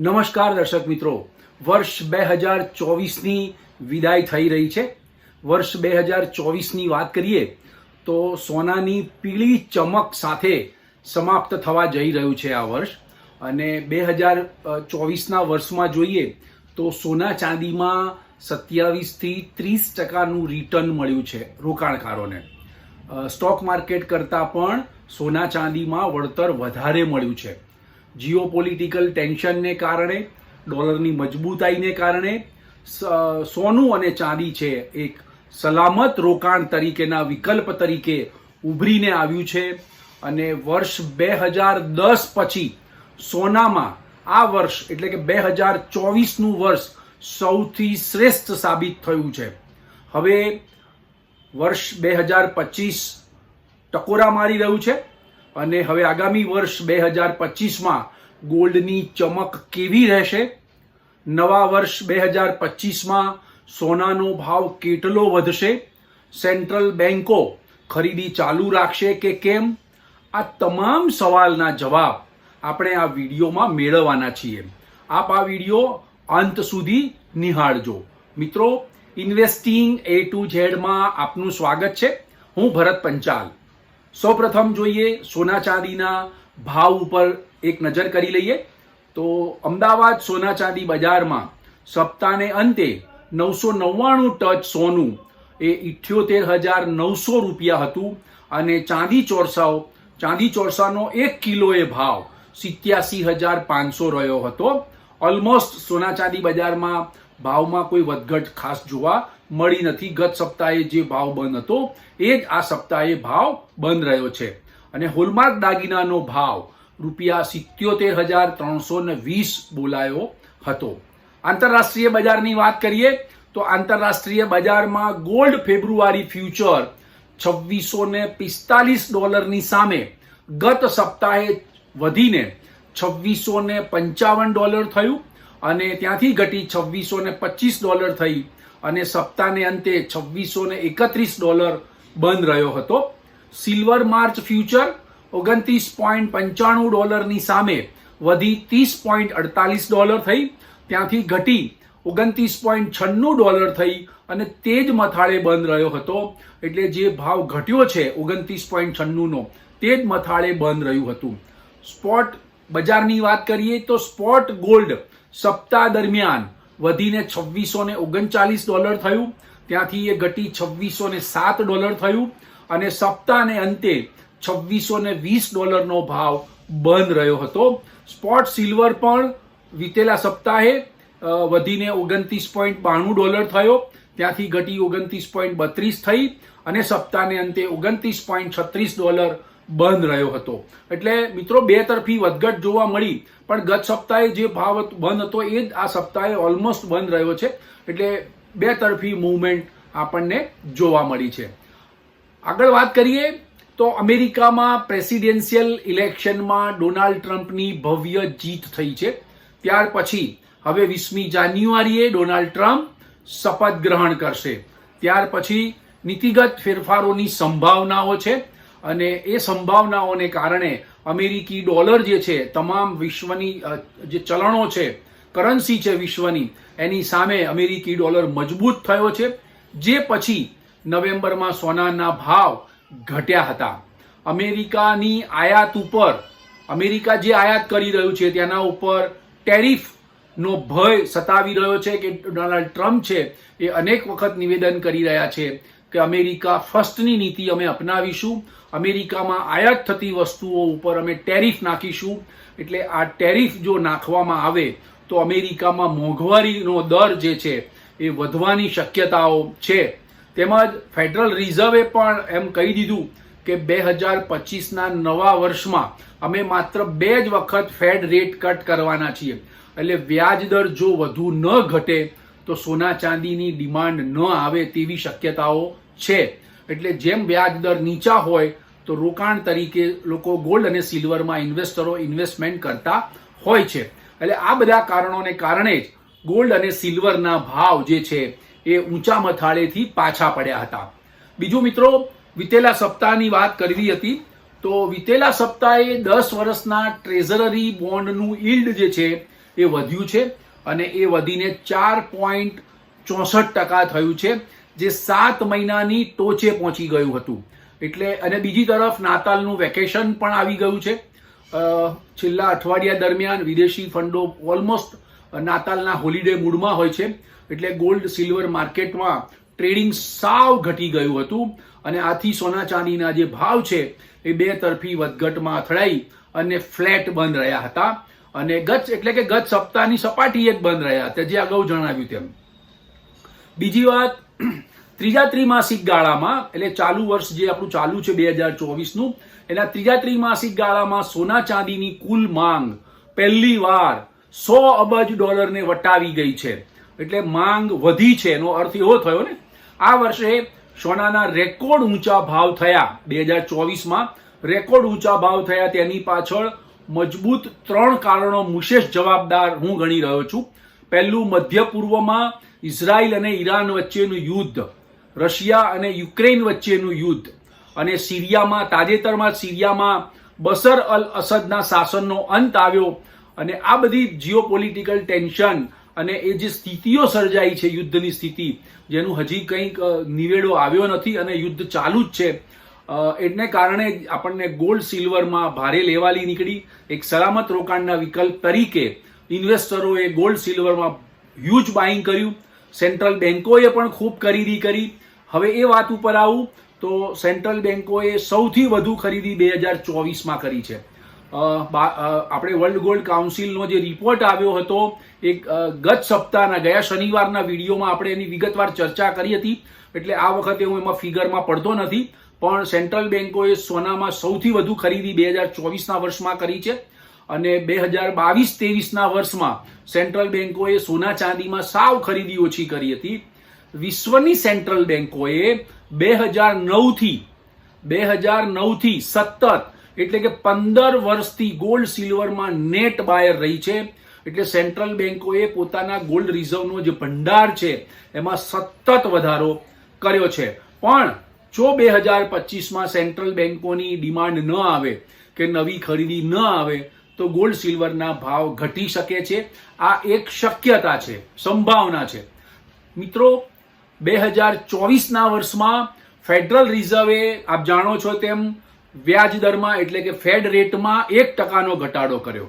નમસ્કાર દર્શક મિત્રો. વર્ષ બે હજાર ચોવીસની વિદાય થઈ રહી છે. વર્ષ બે હજાર ચોવીસની વાત કરીએ તો સોનાની પીળી ચમક સાથે સમાપ્ત થવા જઈ રહ્યું છે આ વર્ષ. અને બે હજાર ચોવીસના વર્ષમાં જોઈએ તો સોના ચાંદીમાં સત્યાવીસથી ત્રીસ ટકાનું રિટર્ન મળ્યું છે રોકાણકારોને. સ્ટોક માર્કેટ કરતાં પણ સોના ચાંદીમાં વળતર વધારે મળ્યું છે. જીઓ પોલિટિકલ ટેન્શનને કારણે, ડોલરની મજબૂતાઈને કારણે સોનું અને ચાંદી છે એક સલામત રોકાણ તરીકેના વિકલ્પ તરીકે ઉભરીને આવ્યું છે અને વર્ષ બે હજાર દસ પછી સોનામાં આ વર્ષ એટલે કે બે હજાર ચોવીસનું વર્ષ સૌથી શ્રેષ્ઠ સાબિત થયું છે. હવે વર્ષ બે હજાર પચીસ ટકોરા મારી રહ્યું છે. અને હવે આગામી વર્ષ બે હજાર પચીસમાં ગોલ્ડની ચમક કેવી રહેશે? નવા વર્ષ બે હજાર પચીસમાં સોનાનો ભાવ કેટલો વધશે? સેન્ટ્રલ બેન્કો ખરીદી ચાલુ રાખશે કે કેમ? આ તમામ સવાલના જવાબ આપણે આ વિડીયોમાં મેળવવાના છીએ. આપ આ વીડિયો અંત સુધી નિહાળજો. મિત્રો ઇન્વેસ્ટિંગ એ ટુ ઝેડમાં આપનું સ્વાગત છે. હું ભરત પંચાલ. સૌપ્રથમ જોઈએ સોના ચાંદીના ભાવ ઉપર એક નજર કરી લઈએ. તો અમદાવાદ સોના ચાંદી બજારમાં સપ્તાહને અંતે નવસો નવ્વાણું ટચ સોનું એ ઇઠ્યોતેર હજાર નવસો રૂપિયા હતું અને ચાંદી ચોરસાઓ, ચાંદી ચોરસાનો એક કિલોએ ભાવ સિત્યાસી હજાર પાંચસો રહ્યો હતો. ઓલમોસ્ટ સોના ચાંદી બજારમાં ભાવમાં કોઈ વધઘટ ખાસ જોવા મળી નથી. ગત સપ્તાહે જે ભાવ બંધ હતો, એ જ આ સપ્તાહે ભાવ બંધ રહ્યો છે. અને હોલમાર્ક દાગીનાનો ભાવ રૂપિયા સિત્યોતેર હજાર ત્રણસો ને વીસ બોલાયો હતો. આંતરરાષ્ટ્રીય બજારની વાત કરીએ, તો આંતરરાષ્ટ્રીય બજારમાં ગોલ્ડ ફેબ્રુઆરી ફ્યુચર છવ્વીસો ને પિસ્તાલીસ ડોલરની સામે ગત સપ્તાહે વધીને છવ્વીસો ને પંચાવન ડોલર થયું અને ત્યાંથી ઘટી છવ્વીસો ને પચીસ ડોલર થઈ. અને સપ્તાહને અંતે છવ્વીસો ને એકત્રીસ ડોલર બંધ રહ્યો હતો. સિલ્વર માર્ચ ફ્યુચર ઓગણત્રીસ પોઈન્ટ પંચાણું ડોલરની સામે વધી ત્રીસ પોઈન્ટ અડતાલીસ ડોલર થઈ. ત્યાંથી ઘટી ઓગણત્રીસ પોઈન્ટ છન્નું ડોલર થઈ અને તે જ મથાળે બંધ રહ્યો હતો. એટલે જે ભાવ ઘટ્યો છે ઓગણત્રીસ પોઈન્ટ છન્નુંનો તે જ મથાળે બંધ રહ્યું હતું. સ્પોટ બજારની વાત કરીએ તો સ્પોટ ગોલ્ડ સપ્તાહ દરમિયાન વધીને છવ્વીસો ને ઓગણચાલીસ ડોલર થયું. ત્યાંથી એ ઘટી છવ્વીસો ને સાત ડોલર થયું અને સપ્તાહને અંતે છવ્વીસો ને વીસ ડોલરનો ભાવ બંધ રહ્યો હતો. સ્પોટ સિલ્વર પણ વીતેલા સપ્તાહે વધીને ઓગણત્રીસ પોઈન્ટ બાણું ડોલર થયો. ત્યાંથી ઘટી ઓગણત્રીસ પોઈન્ટ બત્રીસ થઈ અને સપ્તાહને અંતે ઓગણત્રીસ પોઈન્ટ છત્રીસ ડોલર બંધ રહ્યો હતો. એટલે મિત્રો, બે તરફી વધઘટ જોવા મળી, પણ ગત સપ્તાહે જે ભાવ બંધ હતો, એ જ આ સપ્તાહે ઓલમોસ્ટ બંધ રહ્યો છે. એટલે બે તરફી મૂવમેન્ટ આપણને જોવા મળી છે. આગળ વાત કરીએ, તો અમેરિકામાં પ્રેસિડેન્શિયલ ઇલેક્શનમાં ડોનાલ્ડ ટ્રમ્પની ભવ્ય જીત થઈ છે. ત્યાર પછી, હવે વીસમી જાન્યુઆરીએ ડોનાલ્ડ ટ્રમ્પ શપથ ગ્રહણ કરશે. ત્યાર પછી નીતિગત ફેરફારોની સંભાવનાઓ છે. અને એ સંભાવનાઓને કારણે અમેરિકી ડોલર જે છે, તમામ વિશ્વની જે ચલણો છે, કરન્સી છે વિશ્વની, એની સામે અમેરિકી ડોલર મજબૂત થયો છે, જે પછી નવેમ્બરમાં સોનાના ભાવ ઘટ્યા હતા. અમેરિકાની આયાત ઉપર, અમેરિકા જે આયાત કરી રહ્યું છે તેના ઉપર ટેરિફ નો ભય સતાવી રહ્યો છે કે ડોનાલ્ડ ટ્રમ્પ છે, એ અનેક વખત નિવેદન કરી રહ્યા છે કે અમેરિકા ફર્સ્ટની નીતિ અમે અપનાવીશું અમેરિકામાં આયાત થતી વસ્તુઓ ઉપર અમે ટેરિફ નાખીશું. એટલે આ ટેરિફ જો નાખવામાં આવે, તો અમેરિકામાં મોંઘવારીનો દર જે છે, એ વધવાની શક્યતાઓ છે. તેમજ ફેડરલ રિઝર્વે પણ એમ કહી દીધું કે બે હજાર પચીસના નવા વર્ષમાં અમે માત્ર બે જ વખત ફેડ રેટ કટ કરવાના છીએ. એટલે વ્યાજ દર જો વધુ ન ઘટે, તો સોના ચાંદીની ડિમાન્ડ ન આવે તેવી શક્યતાઓ છે. એટલે જેમ વ્યાજ દર નીચા હોય તો રોકાણ તરીકે લોકો ગોલ્ડ અને સિલ્વરમાં ઇન્વેસ્ટરો ઇન્વેસ્ટમેન્ટ કરતા હોય છે. એટલે આ બધા કારણોને કારણે જ ગોલ્ડ અને સિલ્વરના ભાવ જે છે એ ઊંચા મથાળેથી પાછા પડ્યા હતા. બીજું મિત્રો, વિતેલા સપ્તાહની વાત કરવી હતી, તો વિતેલા સપ્તાહે દસ વર્ષના ટ્રેઝરરી બોન્ડનું ઇલ્ડ જે છે એ વધ્યું છે અને એ વધીને ચાર પોઈન્ટ ચોસઠ ટકા થયું છે, જે સાત મહિનાની ટોચે પહોંચી ગયું હતું. એટલે અને બીજી તરફ નાતાલનું વેકેશન પણ આવી ગયું છે. છેલ્લા અઠવાડિયા દરમિયાન વિદેશી ફંડો ઓલમોસ્ટ નાતાલના હોલિડે મૂડમાં હોય છે. એટલે ગોલ્ડ સિલ્વર માર્કેટમાં ટ્રેડિંગ સાવ ઘટી ગયું હતું અને આથી સોના ચાંદીના જે ભાવ છે એ બે તરફી વધઘટમાં અથડાઈ અને ફ્લેટ બંધ રહ્યા હતા. અને ગત, એટલે કે ગત સપ્તાહની સપાટીએ જ બંધ રહ્યા હતા. જે અગાઉ જણાવ્યું તેમ. બીજી વાત ત્રીજા ત્રિમાસિક ગાળામાં, એટલે ચાલુ વર્ષ જે આપણું ચાલુ છે બે હજાર ચોવીસનું, એના ત્રીજા ત્રિમાસિક ગાળામાં સોના ચાંદીની કુલ માંગ પહેલી વાર સો અબજ ડોલરને વટાવી ગઈ છે. એટલે માંગ વધી છે, એનો અર્થ એવો થયો ને, આ વર્ષે સોનાના રેકોર્ડ ઊંચા ભાવ થયા બે હજાર ચોવીસમાં. રેકોર્ડ ઊંચા ભાવ થયા તેની પાછળ મજબૂત ત્રણ કારણો મુશેષ જવાબદાર હું ગણી રહ્યો છું. પહેલું, મધ્ય પૂર્વમાં ઇઝરાયલ અને ઈરાન વચ્ચેનું યુદ્ધ. રશિયા અને યુક્રેન વચ્ચેનું યુદ્ધ અને સિરિયામાં, તાજેતરમાં સિરિયામાં બસર અલ અસદના શાસનનો અંત આવ્યો અને આ બધી જીઓપોલિટિકલ ટેન્શન અને એ જે સ્થિતિઓ સર્જાઈ છે, યુદ્ધની સ્થિતિ, જેનું હજી કંઈક નિવેડો આવ્યો નથી અને યુદ્ધ ચાલુ જ છે. એને કારણે આપણને ગોલ્ડ સિલ્વરમાં ભારે લેવાલી નીકળી. એક સલામત રોકાણના વિકલ્પ તરીકે ઇન્વેસ્ટરોએ ગોલ્ડ સિલ્વરમાં હ્યુજ બાઇંગ કર્યું. સેન્ટ્રલ બેન્કોએ પણ ખૂબ ખરીદી કરી. હવે એ વાત ઉપર આવું તો સેન્ટ્રલ બેન્કોએ સૌથી વધુ ખરીદી બે હજાર ચોવીસમાં કરી છે. આપણે વર્લ્ડ ગોલ્ડ કાઉન્સિલનો જે રિપોર્ટ આવ્યો હતો, એક ગત સપ્તાહના, ગયા શનિવારના વિડીયોમાં આપણે એની વિગતવાર ચર્ચા કરી હતી. એટલે આ વખતે હું એમાં ફિગરમાં પડતો નથી. પણ સેન્ટ્રલ બેન્કોએ સોનામાં સૌથી વધુ ખરીદી બે હજાર ચોવીસના વર્ષમાં કરી છે. અને બે હજાર બાવીસ ત્રેવીસના વર્ષમાં સેન્ટ્રલ બેન્કોએ સોના ચાંદીમાં સાવ ખરીદી ઓછી કરી હતી. વિશ્વની સેન્ટ્રલ બેન્કોએ બે હજાર નવથી, બે હજાર નવથી સતત એટલે કે પંદર વર્ષથી ગોલ્ડ સિલ્વરમાં નેટ બાયર રહી છે. એટલે સેન્ટ્રલ બેન્કોએ પોતાના ગોલ્ડ રિઝર્વનો જે ભંડાર છે, એમાં સતત વધારો કર્યો છે. પણ જો બે હજાર પચીસમાં સેન્ટ્રલ બેન્કોની ડિમાન્ડ ન આવે, કે નવી ખરીદી ન આવે તો ગોલ્ડ સિલ્વરના ભાવ ઘટી શકે છે. આ એક શક્યતા છે, સંભાવના છે. મિત્રો, બે હજાર ચોવીસના વર્ષમાં ફેડરલ રિઝર્વે આપ જાણો છો તેમ, વ્યાજ એટલે કે ફેડ રેટમાં એક ટકાનો ઘટાડો કર્યો.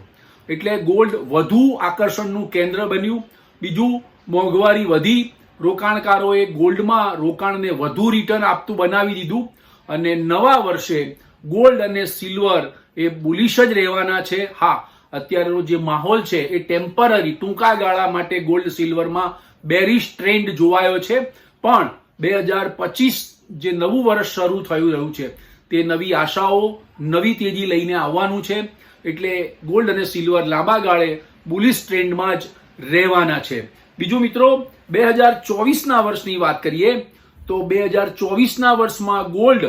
એટલે ગોલ્ડ વધુ આકર્ષણનું કેન્દ્ર બન્યું. બીજું, મોંઘવારી વધી. રોકાણકારોએ ગોલ્ડમાં રોકાણને વધુ રિટર્ન આપતું બનાવી દીધું. અને નવા વર્ષે ગોલ્ડ અને સિલ્વર એ બુલિશ જ રહેવાના છે. હા, અત્યારનો જે માહોલ છે એ ટેમ્પરરી ટૂંકા ગાળા માટે ગોલ્ડ સિલ્વરમાં બેરિશ ટ્રેન્ડ જોવાયો છે. પણ બે હજાર પચીસ જે નવું વર્ષ શરૂ થયું રહ્યું છે, તે નવી આશાઓ નવી તેજી લઈને આવવાનું છે. એટલે ગોલ્ડ અને સિલ્વર લાંબા ગાળે બુલિશ ટ્રેન્ડમાં જ રહેવાના છે. બીજું મિત્રો, બે હજાર ચોવીસના વર્ષની વાત કરીએ, તો બે હજાર ચોવીસના વર્ષમાં ગોલ્ડ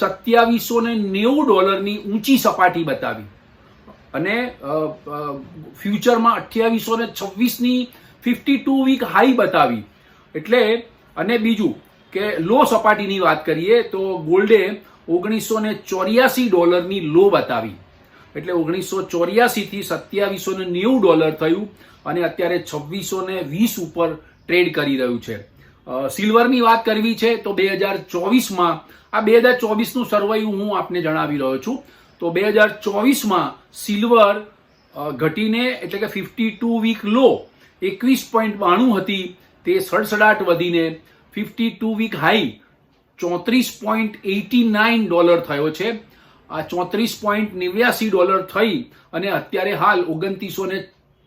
સત્યાવીસો ને નેવું ડોલરની ઊંચી સપાટી બતાવી. અને ફ્યુચરમાં અઠ્યાવીસો ને છવ્વીસની ફિફ્ટી ટુ વીક હાઈ બતાવી. એટલે, અને બીજું કે લો સપાટીની વાત કરીએ તો ગોલ્ડે ઓગણીસો ને ચોર્યાસી ડોલરની લો બતાવી. એટલે ઓગણીસો ચોર્યાસીથી સત્યાવીસો ને નેવું ડોલર થયું અને અત્યારે છવ્વીસો ને વીસ ઉપર ટ્રેડ કરી રહ્યું છે. સિલ્વરની વાત કરવી છે તો બે હજાર ચોવીસમાં આ બે હજાર ચોવીસનું સર્વાયું હું આપને જણાવી રહ્યો છું. તો બે હજાર ચોવીસમાં સિલ્વર ઘટીને એટલે કે ફિફ્ટી ટુ વીક લો એકવીસ પોઈન્ટ બાણું હતી. તે સડસડાટ વધીને ફિફ્ટી ટુ વીક હાઈ ચોત્રીસ પોઈન્ટ એટી નાઇન ડોલર થયો છે. આ ચોત્રીસ પોઈન્ટ નેવ્યાસી ડોલર થઈ અને અત્યારે હાલ ઓગણત્રીસો ને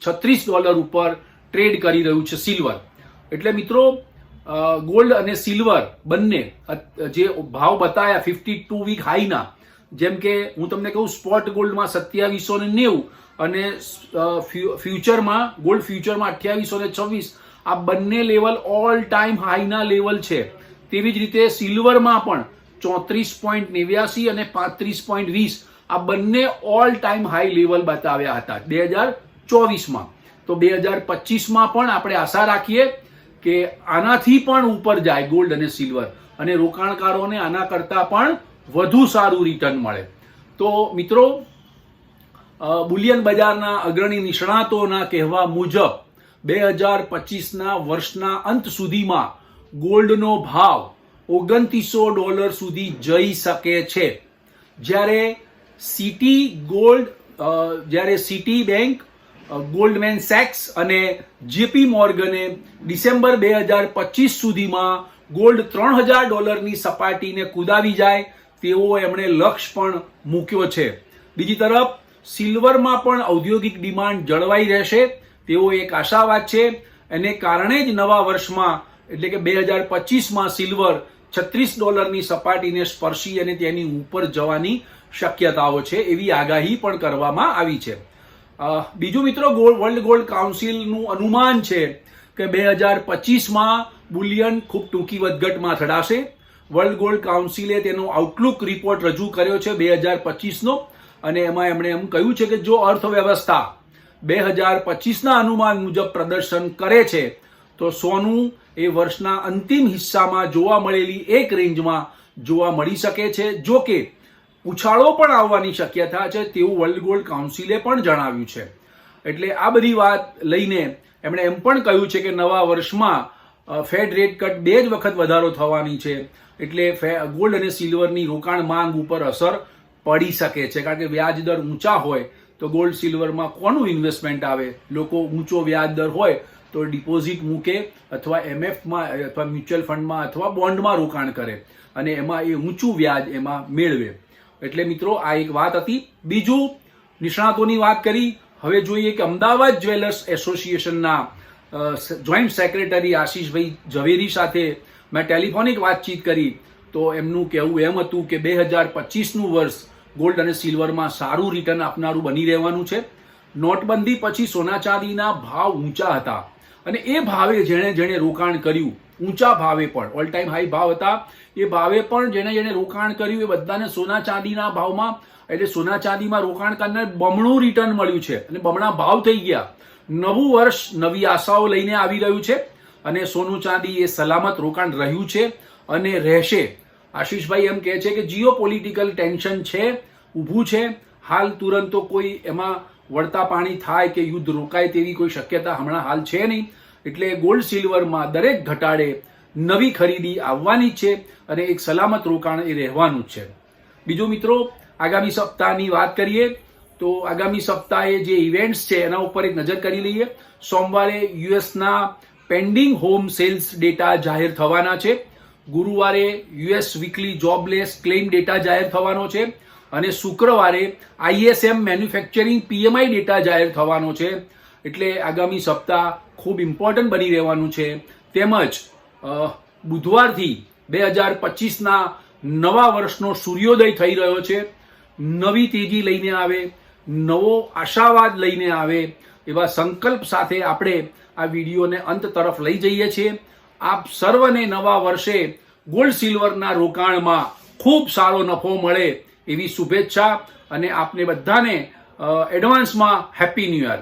છત્રીસ ડોલર ઉપર ટ્રેડ કરી રહ્યું છે સિલ્વર એટલે મિત્રો ગોલ્ડ અને સિલ્વર બંને જે ભાવ બતાયા ફિફ્ટી ટુ વીક હાઈના જેમ કે હું તમને કહું સ્પોટ ગોલ્ડમાં સત્યાવીસો ને નેવું અને ફ્યુચરમાં ગોલ્ડ ફ્યુચરમાં અઠ્યાવીસો ને છવ્વીસ, આ બંને લેવલ ઓલ ટાઈમ હાઈના લેવલ છે. તેવી જ રીતે સિલ્વરમાં પણ ચોત્રીસ પોઈન્ટ નેવ્યાસી અને પાંત્રીસ પોઈન્ટ વીસ, આ બંને ઓલ ટાઈમ હાઈ લેવલ બતાવ્યા હતા, બે હજાર ચોવીસમાં. તો બે હજાર પચીસમાં પણ આપણે આશા રાખીએ કે આનાથી પણ ઉપર જાય ગોલ્ડ અને સિલ્વર અને રોકાણકારોને આના કરતાં પણ વધુ સારું રિટર્ન મળે. તો મિત્રો બુલિયન બજારના અગ્રણી નિષ્ણાતોના કહેવા મુજબ, બે હજાર પચીસના વર્ષના અંત સુધીમાં ગોલ્ડનો ભાવ ઓગણત્રીસો ડોલર સુધી જઈ શકે છે. જ્યારે સિટી ગોલ્ડ જ્યારે સિટી બેંક ગોલ્ડમેન સેક્સ અને જેપી મોર્ગને ડિસેમ્બર બે હજાર પચીસ સુધીમાં ગોલ્ડ ત્રણ હજાર ડોલરની સપાટીને કુદાવી જાય તેવો એમણે લક્ષ્ય પણ મૂક્યો છે. બીજી તરફ, સિલ્વરમાં પણ ઔદ્યોગિક ડિમાન્ડ જળવાઈ રહેશે તેવો એક આશાવાદ છે. એને કારણે જ નવા વર્ષમાં, એટલે કે બે હજાર પચીસમાં સિલ્વર છત્રીસ ડોલરની સપાટીને સ્પર્શી અને તેની ઉપર જવાની શક્યતાઓ છે એવી આગાહી પણ કરવામાં આવી છે. બીજું મિત્રો ગોલ્ડ વર્લ્ડ ગોલ્ડ કાઉન્સિલનું અનુમાન છે કે બે હજાર પચીસમાં બુલિયન ખૂબ ટૂંકી વધઘટમાં થડાશે. વર્લ્ડ ગોલ્ડ કાઉન્સિલે તેનો આઉટલુક રિપોર્ટ રજૂ કર્યો છે બે હજાર પચીસનો. અને એમાં એમણે એમ કહ્યું છે કે જો અર્થવ્યવસ્થા બે હજાર પચીસના અનુમાન મુજબ પ્રદર્શન કરે છે, તો સોનું એ વર્ષના અંતિમ હિસ્સામાં જોવા મળેલી એક રેન્જમાં જોવા મળી શકે છે. જો કે ઉછાળો પણ આવવાની શક્યતા છે તેવું વર્લ્ડ ગોલ્ડ કાઉન્સિલે પણ જણાવ્યું છે. એટલે આ બધી વાત લઈને એમણે એમ પણ કહ્યું છે કે નવા વર્ષમાં ફેડ રેટ કટ બે જ વખત વધારો થવાની છે. એટલે ગોલ્ડ અને સિલ્વરની રોકાણ માંગ ઉપર અસર પડી શકે છે. કારણ કે વ્યાજ દર ઊંચા હોય તો ગોલ્ડ સિલ્વરમાં કોનું ઇન્વેસ્ટમેન્ટ આવે? લોકો ઊંચો વ્યાજ દર હોય તો ડિપોઝિટ મૂકે અથવા એમએફમાં અથવા મ્યુચ્યુઅલ ફંડમાં અથવા બોન્ડમાં રોકાણ કરે અને એમાં એ ઊંચું વ્યાજ એમાં મેળવે. એટલે મિત્રો, આ એક વાત હતી. બીજું, નિષ્ણાતોની વાત કરી. હવે જોઈએ કે અમદાવાદ જ્વેલર્સ એસોસિએશનના જોઈન્ટ સેક્રેટરી આશીષભાઈ ઝવેરી સાથે મેં ટેલિફોનિક વાતચીત કરી. તો એમનું કહેવું એમ હતું કે બે હજાર પચીસનું વર્ષ ગોલ્ડ અને સિલ્વરમાં સારું રિટર્ન આપનારું બની રહેવાનું છે. નોટબંધી પછી સોના ચાંદીના ભાવ ઊંચા હતા. અને એ ભાવે જેણે જેણે રોકાણ કર્યું. ઊંચા ભાવે પણ. ઓલ ટાઈમ હાઈ ભાવ હતા. એ ભાવે પણ જેણે જેણે રોકાણ કર્યું, એ બધાને સોના ચાંદીના ભાવમાં, એટલે સોના ચાંદીમાં રોકાણ કરનાર બમણું રિટર્ન મળ્યું છે. અને બમણા ભાવ થઈ ગયા. નવું વર્ષ, નવી આશાઓ લઈને આવી રહ્યું છે. અને સોનું ચાંદી એ સલામત રોકાણ રહ્યું છે અને રહેશે. આશીષભાઈ એમ કહે છે કે જીઓ પોલિટિકલ ટેન્શન છે, ઊભું છે. હાલ તુરંત તો કોઈ એમાં વળતા પાણી થાય કે યુદ્ધ રોકાય તેવી કોઈ શક્યતા હમણાં હાલ છે નહીં. એટલે ગોલ્ડ સિલ્વરમાં દરેક ઘટાડે નવી ખરીદી આવવાની છે અને એક સલામત રોકાણ એ રહેવાનું છે. બીજો મિત્રો, આગામી સપ્તાહની વાત કરીએ, તો આગામી સપ્તાહે જે ઇવેન્ટ્સ છે, એના ઉપર એક નજર કરી લઈએ. સોમવારે યુએસના પેન્ડિંગ હોમ સેલ્સ ડેટા જાહેર થવાના છે. ગુરુવારે US weekly jobless claim data જાહેર થવાનો છે અને શુક્રવારે આઈએસએમ મેન્યુફેક્ચરિંગ પીએમઆઈ ડેટા જાહેર થવાનો છે. એટલે આગામી સપ્તાહ ખૂબ ઇમ્પોર્ટન્ટ બની રહેવાનું છે. તેમજ બુધવારથી બે હજાર પચીસના નવા વર્ષનો સૂર્યોદય થઈ રહ્યો છે. નવી તેજી લઈને આવે, નવો આશાવાદ લઈને આવે એવા સંકલ્પ સાથે આપણે આ વિડીયોને અંત તરફ લઈ જઈએ છીએ. આપ સર્વને નવા વર્ષે ગોલ્ડ સિલ્વરના રોકાણમાં ખૂબ સારો નફો મળે એવી શુભેચ્છા અને આપને બધાને એડવાન્સમાં happy new year